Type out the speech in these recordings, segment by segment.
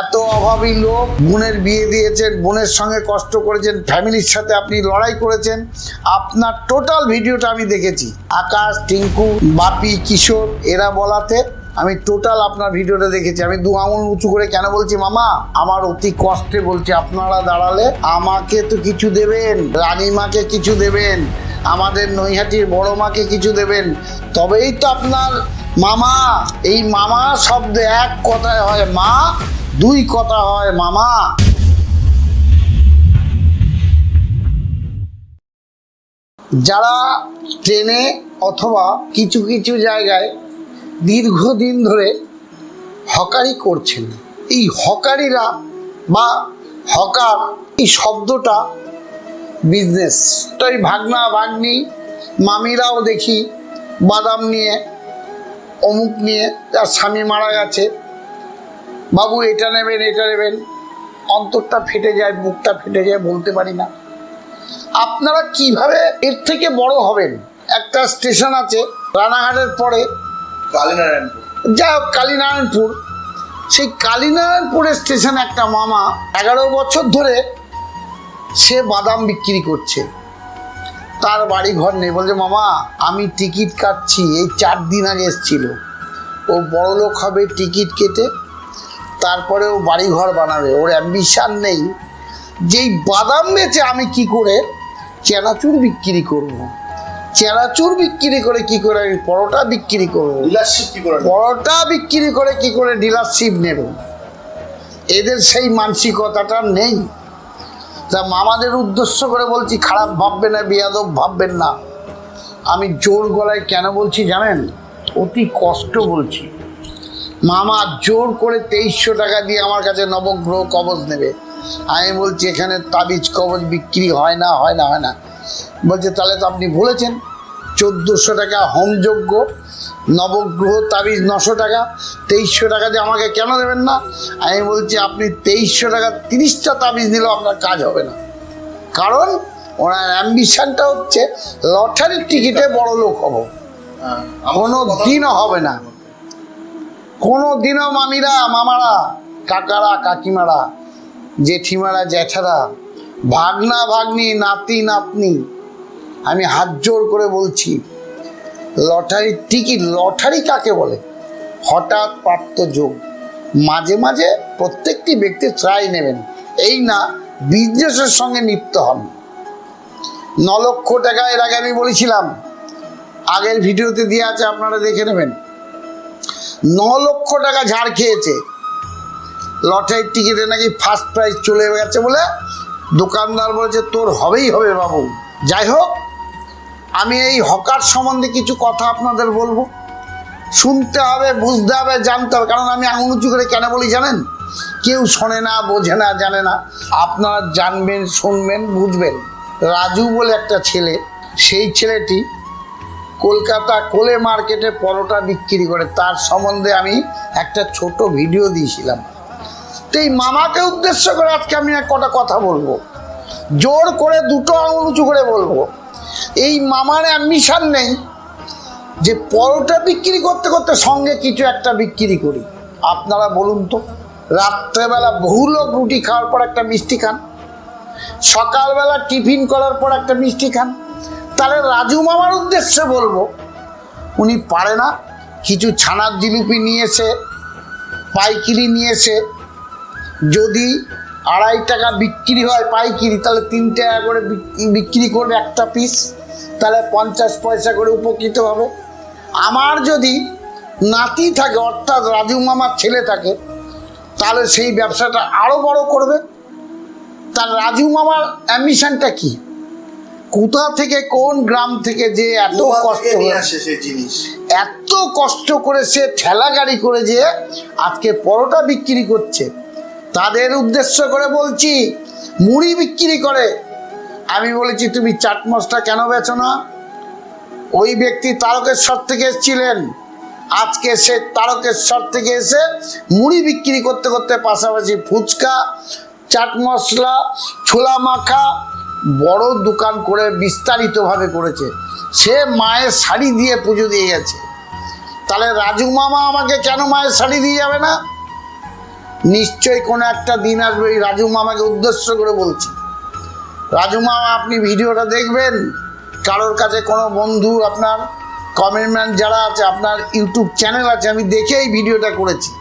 এত অভাবী লোক, বোনের বিয়ে দিয়েছেন, বোনের সঙ্গে কষ্ট করেছেন, ফ্যামিলির সাথে আপনি লড়াই করেছেন। আপনার টোটাল ভিডিওটা আমি দেখেছি। আকাশ, টিঙ্কু, বাপি, কিশোর, এরা বলাতে আমি টোটাল আপনার ভিডিওটা দেখেছি। আমি দু আঙুল উঁচু করে কেন বলছি, মামা? আমার অতি কষ্টে বলছি, আপনারা দাঁড়ালে আমাকে তো কিছু দেবেন, রানীমাকে কিছু দেবেন, আমাদের নৈহাটির বড় মাকে কিছু দেবেন। তবেই তো আপনার মামা, এই মামা শব্দ এক কথায় হয়, মা দুই কথা হয়, মামা। যারা ট্রেনে অথবা কিছু কিছু জায়গায় দীর্ঘদিন ধরে হকারি করছেন, এই হকারিরা বা হকার, এই শব্দটা বিজনেস তো এই ভাগনা, ভাগ্নি, মামিরাও দেখি, বাদাম নিয়ে, অমুক নিয়ে, তার স্বামী মারা গেছে। বাবু এটা নেবেন এটা নেবেন। অন্তরটা ফেটে যায় বুকটা ফেটে যায় বলতে পারি না। আপনারা কীভাবে এর থেকে বড় হবেন? একটা স্টেশন আছে রানাঘাটের পরে। কালীনারায়ণপুর। যা হোক কালীনারায়ণপুর। সেই কালীনারায়ণপুরের স্টেশনে একটা মামা এগারো বছর ধরে সে বাদাম বিক্রি করছে। তার বাড়ি ঘর নেই। বলছে মামা আমি টিকিট কাটছি। এই চার দিন আগে এসেছিল। ও বড়লোক হবে টিকিট কেটে তারপরে ও বাড়ি ঘর বানাবে ওর অ্যাম্বিশান নেই। যেই বাদাম বেচে আমি কি করে চেনাচুর বিক্রি করব। চেনাচুর বিক্রি করে কি করে আমি পরোটা বিক্রি করব? ডিলারশিপ কি করে পরোটা বিক্রি করে কি করে ডিলারশিপ নেব? এদের সেই মানসিকতাটা নেই। তা মামাদের উদ্দেশ্য করে বলছি খারাপ ভাববে না বিয়াদব ভাববেন না। আমি জোর গলায় কেন বলছি জানেন? অতি কষ্ট বলছি। মামা জোর করে তেইশশো টাকা দিয়ে আমার কাছে নবগ্রহ কবজ নেবে। আমি বলছি এখানে তাবিজ কবজ বিক্রি হয় না হয় না হয় না। বলছে তাহলে তো আপনি বলেছেন চোদ্দোশো টাকা হোমযোগ্য নবগ্রহ তাবিজ নশো টাকা তেইশশো টাকা দিয়ে আমাকে কেন দেবেন না? আমি বলছি আপনি তেইশশো টাকা তিরিশটা তাবিজ নিলেও আপনার কাজ হবে না। কারণ ওনার অ্যাম্বিশনটা হচ্ছে লটারির টিকিটে বড় লোক হব। হ্যাঁ, কোনো দিনও হবে না। কোনো দিনও মামিরা, মামারা, কাকারা, কাকিমারা, জেঠিমারা, জ্যাঠারা, ভাগনা, ভাগ্নি, নাতি, নাতনি, আমি হাত জোর করে বলছি লটারির টিকিট, লটারি কাকে বলে? হঠাৎ প্রাপ্ত যোগ। মাঝে মাঝে প্রত্যেকটি ব্যক্তি ট্রাই নেবেন। এই না, বিজনেসের সঙ্গে নিত্য হন। ন লক্ষ টাকা এর আগে আমি বলেছিলাম। আগের ভিডিওতে দিয়ে আছে, আপনারা দেখে নেবেন। ন লক্ষ টাকা ঝাড় খেয়েছে। লটারির টিকিটে নাকি ফার্স্ট প্রাইজ চলে গেছে বলে দোকানদার বলেছে, তোর হবেই হবে বাবু। যাই হোক, আমি এই হকার সম্বন্ধে কিছু কথা আপনাদের বলব। শুনতে হবে, বুঝতে হবে, জানতে হবে। কারণ আমি আঙুল উঁচু করে কেন বলি জানেন? কেউ শোনে না, বোঝে না, জানে না। আপনারা জানবেন, শুনবেন, বুঝবেন। রাজু বলে একটা ছেলে, সেই ছেলেটি কলকাতা কোলে মার্কেটে পরোটা বিক্রি করে, তার সম্বন্ধে আমি একটা ছোট ভিডিও দিয়েছিলাম। তো এই মামাকে উদ্দেশ্য করে আজকে আমি কটা কথা বলব। জোর করে দুটো আঙুল উঁচু করে বলব। এই মামার অ্যাম্বিশন নেই যে পরোটা বিক্রি করতে করতে সঙ্গে কিছু একটা বিক্রি করি। আপনারা বলুন তো, রাত্রেবেলা বহু লোক রুটি খাওয়ার পর একটা মিষ্টি খান, সকালবেলা টিফিন করার পর একটা মিষ্টি খান তাহলে রাজু মামার উদ্দেশ্যে বলব, উনি পারে না, কিছু ছানার জিলিপি নিয়েছে, পাইকিরি নিয়েছে, যদি আড়াই টাকা বিক্রি হয় পাইকিরি, তাহলে তিন টাকা করে বিক- বিক্রি করবে একটা পিস তাহলে পঞ্চাশ পয়সা করে উপকৃত হবে। আমার যদি নাতি থাকে, অর্থাৎ রাজু মামার ছেলে থাকে, তাহলে সেই ব্যবসাটা আরও বড় করবে। তার রাজু মামার অ্যাম্বিশনটা কি? কোথা থেকে কোন গ্রাম থেকে যে এত কষ্ট আসে সেই জিনিস। এত কষ্ট করে সে ঠেলা গাড়ি করে যে আজকে পরোটা বিক্রি করছে। তাদের উদ্দেশ্য করে বলছি মুড়ি বিক্রি করে। আমি বলেছি তুমি চাট মশলা কেন বেচো না? ওই ব্যক্তি তারকেশ্বর থেকে এসেছিলেন। আজকে সে তারকেশ্বর থেকে এসে মুড়ি বিক্রি করতে করতে পাশাপাশি ফুচকা চাট মশলা ছোলা মাখা বড় দোকান করে বিস্তারিতভাবে করেছে। সে মায়ের শাড়ি দিয়ে পুজো দিয়ে গেছে। তাহলে রাজু মামা আমাকে কেন মায়ের শাড়ি দিয়ে যাবে না? নিশ্চয়ই কোনো একটা দিন আসবে এই রাজু মামাকে উদ্দেশ্য করে বলছি। রাজু মামা, আপনি ভিডিওটা দেখবেন। কারোর কাছে কোনো বন্ধু, আপনার কমেন্টম্যান যারা আছে, আপনার ইউটিউব চ্যানেল আছে, আমি দেখে এই ভিডিওটা করেছি।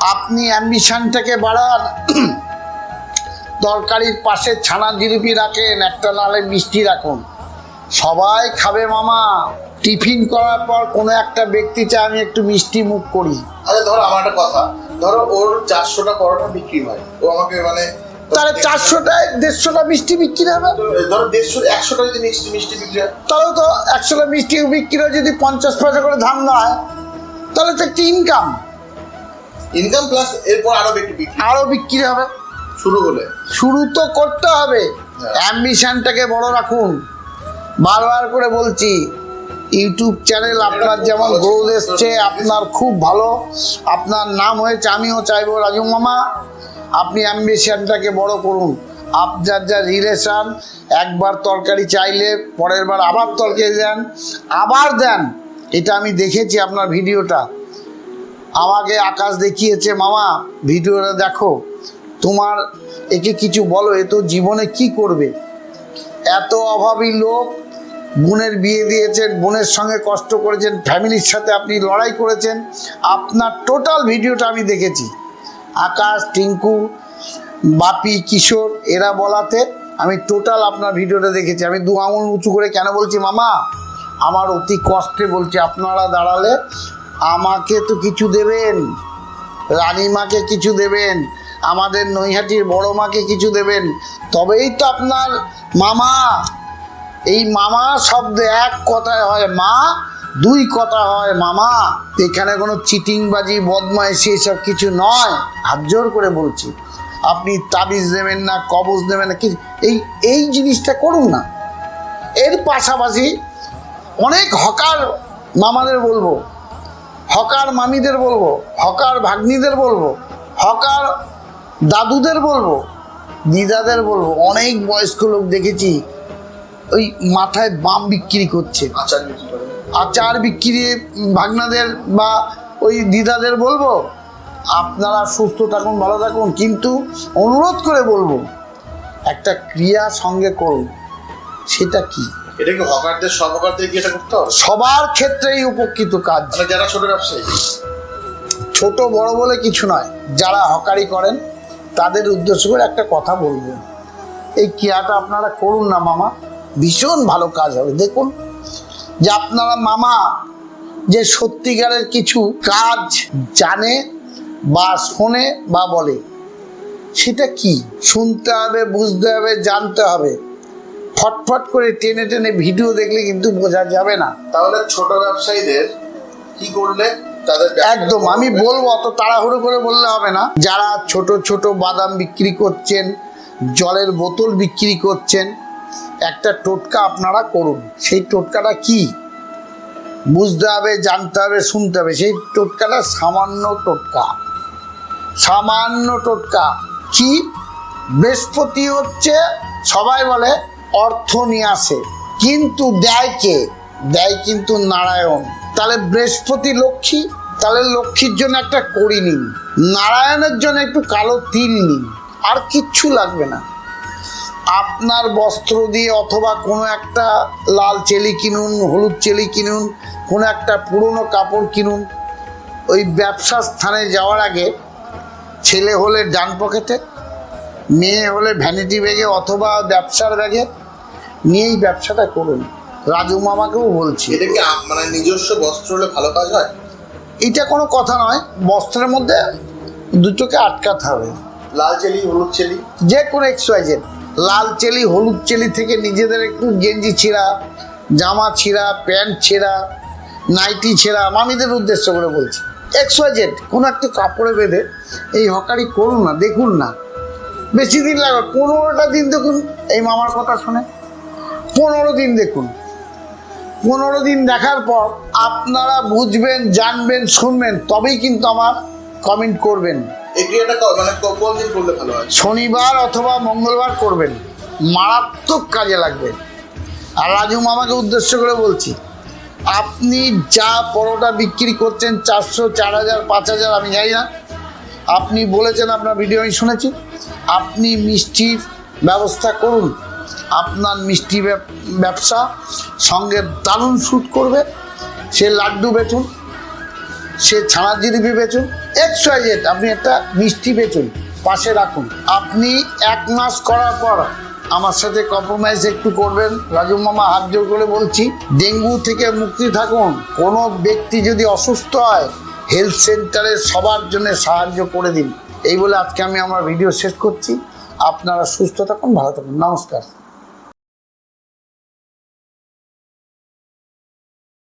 আপনি অ্যাম্বিশনটাকে বাড়ান। তরকারির পাশে ছানা জিলিপি রাখেন একটা নালে মিষ্টি রাখুন। সবাই খাবে মামা। টিফিন করার পর কোনো একটা ব্যক্তি চায় আমি একটু মিষ্টি মুখ করি। আচ্ছা ধরো আমার একটা কথা। ধরো ওর চারশোটা পরোটা বিক্রি হয়। ও আমাকে মানে তাহলে চারশোটায় দেড়শোটা মিষ্টি বিক্রি হবে? ধরো দেড়শো একশোটা যদি মিষ্টি মিষ্টি বিক্রি হয়। তাহলে তো একশোটা মিষ্টি বিক্রি হয় যদি পঞ্চাশ পয়সা করে ধান না হয়। তাহলে তো একটা ইনকাম ইনকাম প্লাস এরপর আরও বিক্রি। বিক্রি আরও বিক্রি হবে। শুরু হলে শুরু তো করতে হবে। অ্যাম্বিশনটাকে বড় রাখুন। বারবার করে বলছি ইউটিউব চ্যানেল আপনার যেমন গ্রোথ এসছে আপনার খুব ভালো। আপনার নাম হয়েছে আমিও চাইব রাজু মামা। আপনি অ্যাম্বিশনটাকে বড় করুন। আপনার যা রিলেশন একবার তরকারি চাইলে পরের বার আবার তরকারি দেন। আবার দেন। এটা আমি দেখেছি আপনার ভিডিওটা। আমাকে আকাশ দেখিয়েছে মামা ভিডিওটা দেখো। তোমার একে কিছু বলো, এ তো জীবনে কি করবে? এত অভাবী লোক বোনের বিয়ে দিয়েছেন, বোনের সঙ্গে কষ্ট করেছেন, ফ্যামিলির সাথে আপনি লড়াই করেছেন, আপনার টোটাল ভিডিওটা আমি দেখেছি। আকাশ, টিঙ্কু, বাপি, কিশোর, এরা বলাতে আমি টোটাল আপনার ভিডিওটা দেখেছি। আমি দু আঙুল উঁচু করে কেন বলছি, মামা? আমার অতি কষ্টে বলছি, আপনারা দাঁড়ালে আমাকে তো কিছু দেবেন, রানীমাকে কিছু দেবেন আমাদের নৈহাটির বড় মাকে কিছু দেবেন। তবেই তো আপনার মামা। এই মামা শব্দ এক কথায় হয় মা, দুই কথা হয় মামা। এখানে কোনো চিটিংবাজি, বদমাইশি এসব কিছু নয়। হাত জোর করে বলছি, আপনি তাবিজ দেবেন না, কবজ দেবেন না, কি এই এই জিনিসটা করুন না। এর পাশাপাশি অনেক হকার মামাদের বলব, হকার মামিদের বলব, হকার ভাগ্নিদের বলব, হকার দাদুদের বলব দিদাদের বলব অনেক বয়স্ক লোক দেখেছি ওই মাথায় বাম বিক্রি করছে। আচার বিক্রি আচার বিক্রি ভাগনাদের বা ওই দিদাদের বলব আপনারা সুস্থ থাকুন ভালো থাকুন কিন্তু অনুরোধ করে বলব একটা ক্রিয়া সঙ্গে করুন সেটা কি? হকারদের এটা করতে হবে? সবার ক্ষেত্রেই উপকৃত কাজ। মানে যারা ছোট ব্যবসায়ী? ছোট বড় বলে কিছু নয় যারা হকারি করেন তাদের উদ্দেশ্য করে একটা কথা বলব। এই ক্রিয়াটা আপনারা করুন না, মামা। ভীষণ ভালো কাজ হবে। দেখুন, যে আপনারা, মামা, যে সত্যিকারের কিছু কাজ জানে বা শোনে বা বলে, সেটা কি? শুনতে হবে, বুঝতে হবে, জানতে হবে। ফটফট করে টেনে টেনে ভিডিও দেখলে কিন্তু বোঝা যাবে না। তাহলে ছোট ব্যবসায়ীদের কি করলে? একদম, আমি বলব, অত তাড়াহুড়ো করে বললে হবে না। যারা ছোট ছোট বাদাম বিক্রি করছেন, জলের বোতল বিক্রি করছেন, একটা টোটকা আপনারা করুন। সেই টোটকাটা কি? বুঝতে হবে, জানতে হবে, শুনতে হবে। সেই টোটকাটা সামান্য টোটকা। সামান্য টোটকা। কি? বৃহস্পতি হচ্ছে, সবাই বলে, অর্থ নিয়ে আসে। কিন্তু দেয় কে? দেয় কিন্তু নারায়ণ। তাহলে বৃহস্পতি লক্ষ্মী? তাহলে লক্ষ্মীর জন্য একটা করি নিন নারায়ণের জন্য একটু কালো তিল নিন আর কিচ্ছু লাগবে না। আপনার বস্ত্র দিয়ে অথবা কোনো একটা লাল চেলি কিনুন, হলুদ চেলি কিনুন, কোনো একটা পুরনো কাপড় কিনুন, ওই ব্যবসা স্থানে যাওয়ার আগে ছেলে হলে ডান পকেটে, মেয়ে হলে ভ্যানিটি ব্যাগে অথবা ব্যবসার ব্যাগে নিয়েই ব্যবসাটা করুন। রাজু মামাকেও বলছি। এটা কি মানে নিজস্ব বস্ত্র হলে ভালো কাজ হয়? এটা কোনো কথা নয় বস্ত্রের মধ্যে দুটোকে আটকাতে হবে। লাল চেলি হলুদ চেলি? যে কোনো এক্সওয়াইজেড লাল চেলি হলুদ চেলি থেকে নিজেদের একটু গেঞ্জি ছেঁড়া জামা ছেঁড়া প্যান্ট ছেঁড়া নাইটি ছেঁড়া মামিদের উদ্দেশ্য করে বলছি। এক্সওয়াইজেড কোনো একটা কাপড়ে বেঁধে এই হকারি করুন না দেখুন না। বেশি দিন লাগবে পনেরোটা দিন দেখুন এই মামার কথা শুনে। পনেরো দিন দেখুন। পনেরো দিন দেখার পর আপনারা বুঝবেন জানবেন শুনবেন তবেই কিন্তু আমার কমেন্ট করবেন। মানে শনিবার অথবা মঙ্গলবার করবেন। মারাত্মক কাজে লাগবে। আর রাজু মামাকে উদ্দেশ্য করে বলছি আপনি যা পরোটা বিক্রি করছেন চারশো চার হাজার পাঁচ হাজার আমি জানি না। আপনি বলেছেন আপনার ভিডিও আমি শুনেছি। আপনি মিষ্টির ব্যবস্থা করুন। আপনার মিষ্টি ব্যবসা সঙ্গে দারুণ শ্যুট করবে। সে লাড্ডু বেচুন, সে ছানার জিলিপি বেচুন এক্স ওয়াই আপনি একটা মিষ্টি বেচুন, পাশে রাখুন। আপনি এক মাস করার পর আমার সাথে কম্প্রোমাইজ একটু করবেন। রাজু মামা হাত জোর করে বলছি, ডেঙ্গু থেকে মুক্তি থাকুন। কোনো ব্যক্তি যদি অসুস্থ হয় হেলথ সেন্টারে সবার জন্য সাহায্য করে দিন। এই বলে আজকে আমি আমার ভিডিও শেষ করছি। আপনারা সুস্থ থাকুন, ভালো থাকুন। নমস্কার।